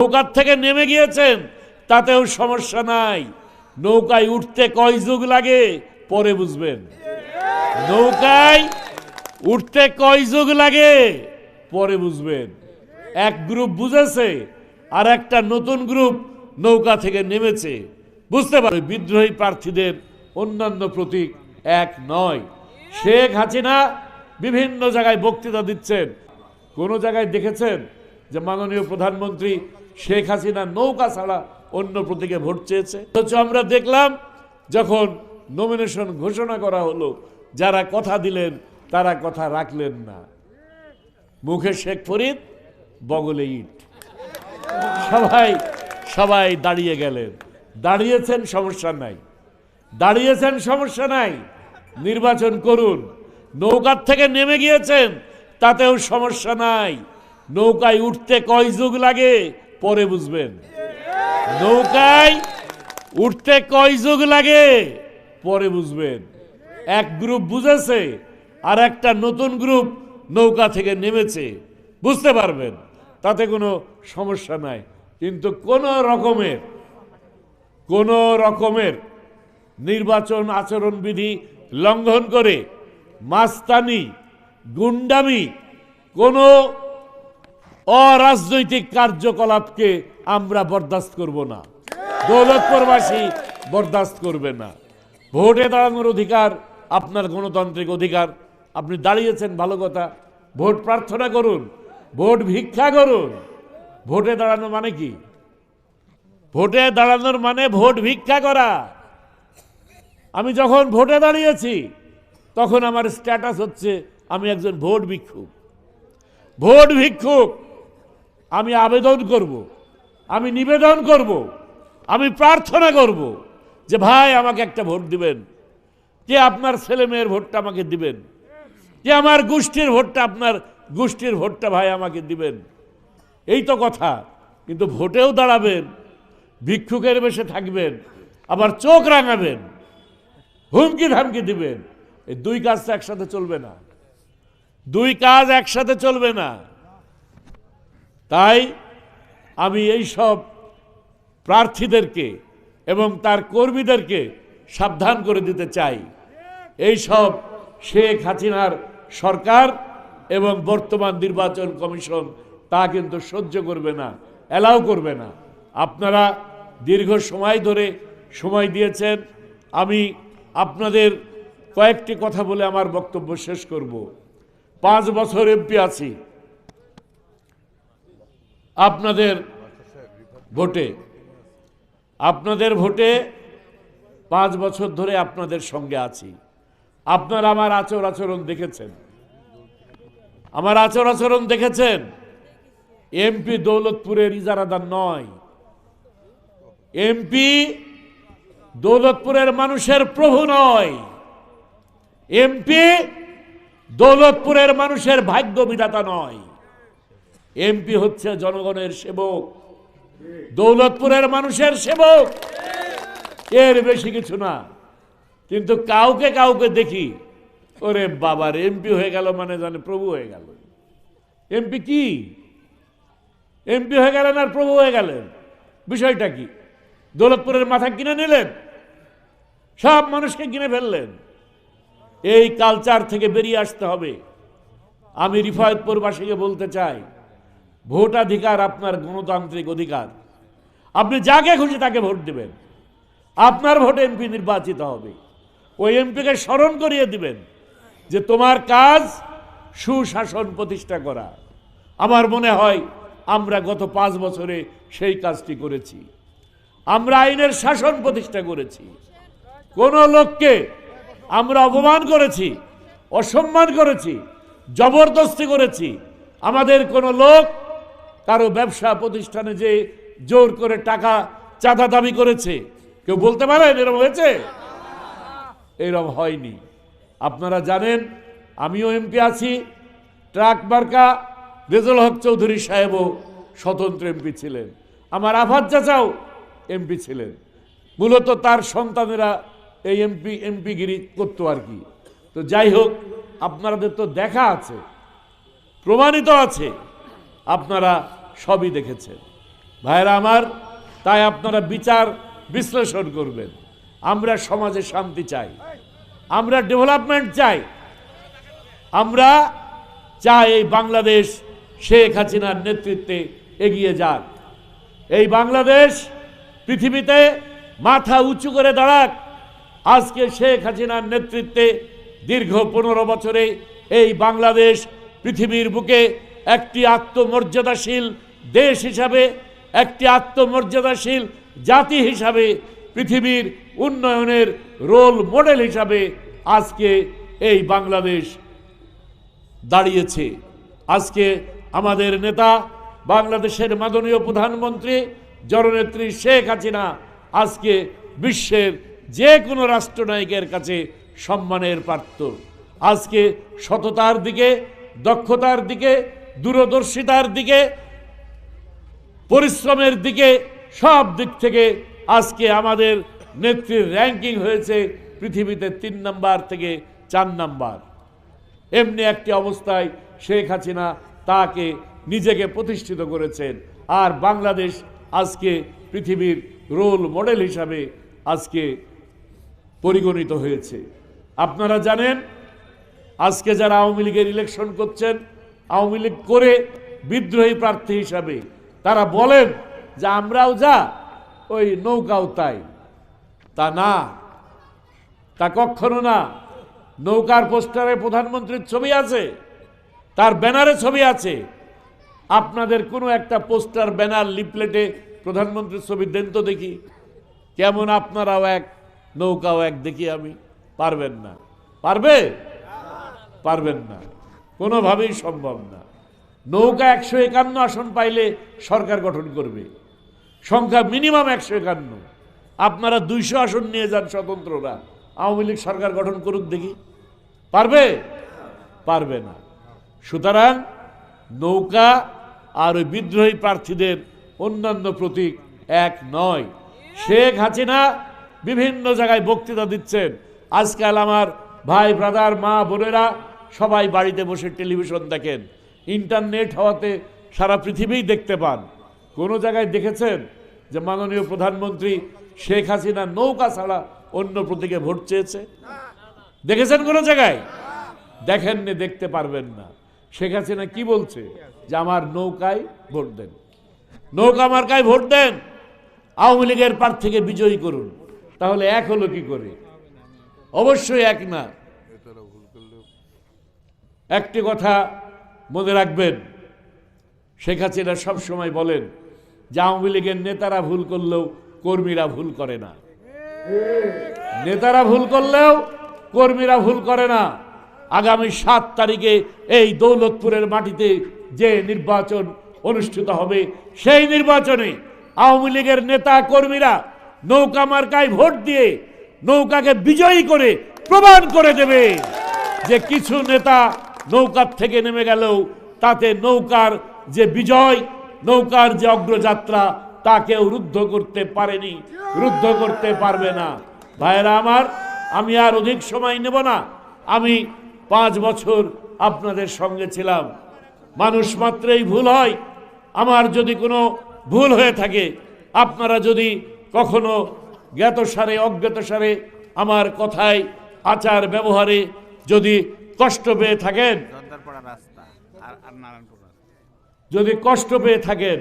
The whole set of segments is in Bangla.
নৌকার থেকে নেমে গিয়েছেন, তাতেও সমস্যা নাই। নৌকায় উঠতে কয় যুগ লাগে, পরে বুঝবেন। নৌকায় উঠতে কয় যুগ লাগে, পরে বুঝবেন। এক গ্রুপ বুঝেছে, আর একটা নতুন গ্রুপ নৌকা থেকে নেমেছে। বুঝতে পারবে বিদ্রোহী প্রার্থীদের অন্যান্য প্রতীক এক নয়। শেখ হাসিনা বিভিন্ন জায়গায় বক্তৃতা দিচ্ছেন। কোনো জায়গায় দেখেছেন যে মাননীয় প্রধানমন্ত্রী শেখ হাসিনা নৌকা ছাড়া অন্য প্রতীকে ভোট চেয়েছে। অথচ আমরা দেখলাম, যখন নমিনেশন ঘোষণা করা হলো, যারা কথা দিলেন, তারা কথা রাখলেন না। মুখে শেখ ফরিদ, বগলে ইট। সবাই সবাই দাঁড়িয়ে গেলেন। দাঁড়িয়েছেন, সমস্যা নাই। দাঁড়িয়েছেন, সমস্যা নাই। নির্বাচন করুন। নৌকার থেকে নেমে গিয়েছেন, তাতেও সমস্যা নাই। নৌকায় উঠতে কয় যুগ লাগে? পরে বুঝবেন। নৌকায় উঠতে কয় যুগ লাগে? পরে বুঝবেন। এক গ্রুপ বুঝেছে আর একটা নতুন গ্রুপ নৌকা থেকে নেমেছে। বুঝতে পারবেন, তাতে কোনো সমস্যা নাই। কিন্তু কোন রকমের কোন রকমের নির্বাচন আচরণবিধি লঙ্ঘন করে মাস্তানি, গুন্ডামি কোনো অরাজনৈতিক কার্যকলাপকে আমরা বরদাস্ত করব না। দৌলতপুরবাসী বরদাস্ত করবে না। ভোটে দাঁড়ানোর অধিকার, আপনার গণতান্ত্রিক অধিকার। আপনি দাঁড়িয়েছেন, ভালো কথা। ভোট প্রার্থনা করুন, ভোট ভিক্ষা করুন। ভোটে দাঁড়ানো মানে কি? ভোটে দাঁড়ানোর মানে ভোট ভিক্ষা করা। আমি যখন ভোটে দাঁড়িয়েছি, তখন আমার স্ট্যাটাস হচ্ছে, আমি একজন ভোট ভিক্ষুক। ভোট ভিক্ষুক আমি আবেদন করব। আমি নিবেদন করব। আমি প্রার্থনা করব যে ভাই আমাকে একটা ভোট দিবেন। কে আপনার ছেলে মেয়ের ভোটটা আমাকে দিবেন। কে আমার গোষ্ঠীর ভোটটা, আপনার গোষ্ঠীর ভোটটা ভাই আমাকে দিবেন। এই তো কথা। কিন্তু ভোটেও দাঁড়াবেন, ভিক্ষুকের বেশে থাকবেন, আবার চোখ রাঙাবেন হুমকি ধামকি দিবেন। এই দুই কাজ তো একসাথে চলবে না। দুই কাজ একসাথে চলবে না। তাই আমি এই সব প্রার্থীদেরকে এবং তার কর্মীদেরকে সাবধান করে দিতে চাই। এই সব শেখ হাসিনার সরকার এবং বর্তমান নির্বাচন কমিশন তা কিন্তু সহ্য করবে না, অ্যালাউ করবে না। আপনারা দীর্ঘ সময় ধরে সময় দিয়েছেন। আমি আপনাদের কয়েকটি কথা বলে আমার বক্তব্য শেষ করব। পাঁচ বছর এমপি আছি। আপনাদের ভোটে। আপনাদের ভোটে পাঁচ বছর ধরে আপনাদের সঙ্গে আছি। আপনারা আমার আচর আচরণ দেখেছেন। আমার আচর আচরণ দেখেছেন। এমপি দৌলতপুরের ইজারাদার নয়। এমপি দৌলতপুরের মানুষের প্রভু নয়। এমপি দৌলতপুরের মানুষের ভাগ্য বিধাতা নয়। এমপি হচ্ছে জনগণের সেবক। দৌলতপুরের মানুষের সেবক। এর বেশি কিছু না। কিন্তু কাউকে কাউকে দেখি, ওরে বাবার এমপি হয়ে গেল মানে জানে প্রভু হয়ে গেল। এমপি কি? এমপি হয়ে গেলেন আর প্রভু হয়ে গেলেন। বিষয়টা কি? দৌলতপুরের মাথা কিনে নিলেন? সব মানুষকে কিনে ফেললেন। এই কালচার থেকে বেরিয়ে আসতে হবে। আমি রিফায়তপুরবাসীকে বলতে চাই ভোটাধিকার আপনার গণতান্ত্রিক অধিকার। আপনি যাকে খুশি তাকে ভোট দেবেন। আপনার ভোটে এমপি নির্বাচিত হবে। ওই এমপিকে স্মরণ করিয়ে দিবেন যে তোমার কাজ সুশাসন প্রতিষ্ঠা করা। আমার মনে হয় আমরা গত পাঁচ বছরে সেই কাজটি করেছি। আমরা আইনের শাসন প্রতিষ্ঠা করেছি। কোন লোককে আমরা অপমান করেছি, অসম্মান করেছি, জবরদস্তি করেছি। আমাদের কোনো লোক কারও ব্যবসা প্রতিষ্ঠানে যে জোর করে টাকা চাঁদা দাবি করেছে, কেউ বলতে পারেন এরকম হয়েছে? এরকম হয়নি। আপনারা জানেন, আমিও এমপি আছি, ট্রাক মার্কা রেজল হক চৌধুরী সাহেবও স্বতন্ত্র এমপি ছিলেন। আমার আফাজ চাচাও এমপি ছিলেন। মূলত তার সন্তানেরা এই এমপি, এমপিগিরি করতো আর কি। তো যাই হোক, আপনাদের তো দেখা আছে, প্রমাণিত আছে। আপনারা সবই দেখেছেন। ভাইরা আমার, তাই আপনারা বিচার বিশ্লেষণ করবেন। আমরা সমাজে শান্তি চাই। আমরা ডেভেলপমেন্ট চাই। আমরা চাই এই বাংলাদেশ শেখ হাসিনার নেতৃত্বে এগিয়ে যাক। এই বাংলাদেশ পৃথিবীতে মাথা উঁচু করে দাঁড়াক। আজকে শেখ হাসিনার নেতৃত্বে দীর্ঘ পনেরো বছরে এই বাংলাদেশ পৃথিবীর বুকে একটি আত্মমর্যাদাশীল দেশ হিসাবে, একটি আত্মমর্যাদাশীল জাতি হিসাবে, পৃথিবীর উন্নয়নের রোল মডেল হিসাবে আজকে এই বাংলাদেশ দাঁড়িয়েছে। আজকে আমাদের নেতা, বাংলাদেশের মাননীয় প্রধানমন্ত্রী, জননেত্রী শেখ হাসিনা আজকে বিশ্বের যে কোনো রাষ্ট্রনায়কের কাছে সম্মানের পাত্র। আজকে সততার দিকে, দক্ষতার দিকে, দূরদর্শিতার দিকে পরিশ্রমের দিকে সব দিক থেকে আজকে আমাদের নেত্রীর র্যাঙ্কিং হয়েছে পৃথিবীতে তিন নাম্বার থেকে চার নাম্বার। এমনি একটি অবস্থায় শেখ হাসিনা তাকে নিজেকে প্রতিষ্ঠিত করেছেন আর বাংলাদেশ আজকে পৃথিবীর রোল মডেল হিসাবে আজকে পরিগণিত হয়েছে। আপনারা জানেন, আজকে যারা আওয়ামী লীগের ইলেকশন করছেন, আওয়ামী লীগ করে বিদ্রোহী প্রার্থী হিসাবে তারা বলেন যে আমরাও যা, ওই নৌকাও তাই। তা না, তা কখনো না। নৌকার পোস্টারে প্রধানমন্ত্রীর ছবি আছে, তার ব্যানারে ছবি আছে। আপনাদের কোনো একটা পোস্টার, ব্যানার লিপলেটে প্রধানমন্ত্রীর ছবি দেন তো দেখি। কেমন আপনারাও এক, নৌকাও এক দেখি আমি। পারবেন না। পারবে? পারবেন না। কোনোভাবেই সম্ভব না। নৌকা একশো একান্ন আসন পাইলে সরকার গঠন করবে। সংখ্যা মিনিমাম একশো একান্ন। আপনারা দুইশো আসন নিয়ে যান স্বতন্ত্ররা। আওয়ামী লীগ সরকার গঠন করুক দেখি। পারবে? পারবে না। সুতরাং নৌকা আর ওই বিদ্রোহী প্রার্থীদের অন্যান্য প্রতীক এক নয়। শেখ হাসিনা বিভিন্ন জায়গায় বক্তৃতা দিচ্ছেন। আজকাল আমার ভাই, ব্রাদার, মা, বোনেরা সবাই বাড়িতে বসে টেলিভিশন দেখেন। ইন্টারনেট হওয়াতে সারা পৃথিবীই দেখতে পান। কোনো জায়গায় দেখেছেন যে মাননীয় প্রধানমন্ত্রী শেখ হাসিনা নৌকা ছাড়া অন্য প্রতীকে ভোট চেয়েছে? দেখেছেন কোনো জায়গায়? দেখেননি, দেখতে পারবেন না। শেখ হাসিনা কি বলছে? যে আমার নৌকায় ভোট দেন। নৌকা মার্কায় ভোট দেন। আওয়ামী লীগের প্রার্থীকে বিজয়ী করুন। তাহলে এক হলো কি করে? অবশ্যই এক না। একটি কথা মনে রাখবেন, শেখ হাসিনা সবসময় বলেন যে আওয়ামী লীগের নেতারা ভুল করলেও কর্মীরা ভুল করে না। নেতারা ভুল করলেও কর্মীরা ভুল করে না। আগামী সাত তারিখে এই দৌলতপুরের মাটিতে যে নির্বাচন অনুষ্ঠিত হবে, সেই নির্বাচনে আওয়ামী লীগের নেতা কর্মীরা নৌকা মার্কায় ভোট দিয়ে নৌকাকে বিজয়ী করে প্রমাণ করে দেবে যে কিছু নেতা নৌকার থেকে নেমে গেলেও তাতে নৌকার যে বিজয়, নৌকার যে অগ্রযাত্রা, তাকেও রুদ্ধ করতে পারেনি, রুদ্ধ করতে পারবে না। ভাইরা আমার, আমি আর অধিক সময় নেব না। আমি পাঁচ বছর আপনাদের সঙ্গে ছিলাম। মানুষ মাত্রেই ভুল হয়। আমার যদি কোনো ভুল হয়ে থাকে, আপনারা যদি কখনো জ্ঞাতসারে, অজ্ঞাতসারে আমার কথায় আচার ব্যবহারে যদি কষ্ট পেয়ে থাকেন। যদি কষ্ট পেয়ে থাকেন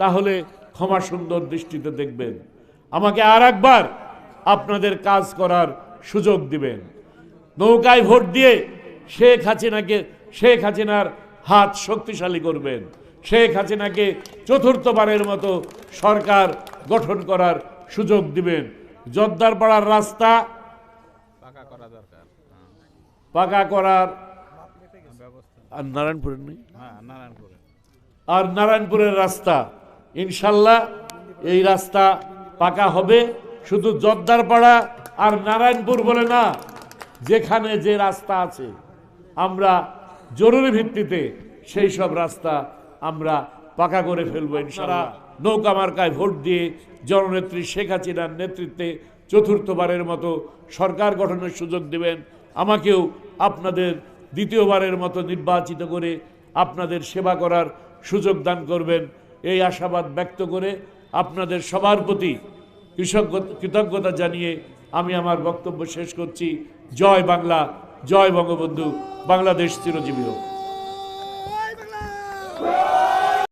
তাহলে ক্ষমা সুন্দর দৃষ্টিতে দেখবেন। আমাকে আর একবার আপনাদের কাজ করার সুযোগ দিবেন। নৌকায় ভোট দিয়ে শেখ হাসিনাকে শেখ হাসিনার হাত শক্তিশালী করবেন। শেখ হাসিনাকে চতুর্থবারের মতো সরকার গঠন করার সুযোগ দিবেন। জর্দারপাড়ার রাস্তা পাকা করা দরকার হ্যাঁ, পাকা করার আর নারায়ণপুরের নেই? হ্যাঁ নারায়ণপুরে। আর নারায়ণপুরের রাস্তা। ইনশাল্লাহ এই রাস্তা পাকা হবে। শুধু জর্দারপাড়া আর নারায়ণপুর বলে না যেখানে যে রাস্তা আছে আমরা জরুরি ভিত্তিতে সেই সব রাস্তা আমরা পাকা করে ফেলব ইনশাল্লাহ। নৌকা মার্কায় ভোট দিয়ে জননেত্রী শেখ হাসিনার নেতৃত্বে চতুর্থবারের মতো সরকার গঠনের সুযোগ দেবেন আমাকেও আপনাদের দ্বিতীয়বারের মতো নির্বাচিত করে আপনাদের সেবা করার সুযোগ দান করবেন। এই আশাবাদ ব্যক্ত করে আপনাদের সবার প্রতি কৃতজ্ঞতা জানিয়ে আমি আমার বক্তব্য শেষ করছি। জয় বাংলা, জয় বঙ্গবন্ধু, বাংলাদেশ চিরজীবী হোক।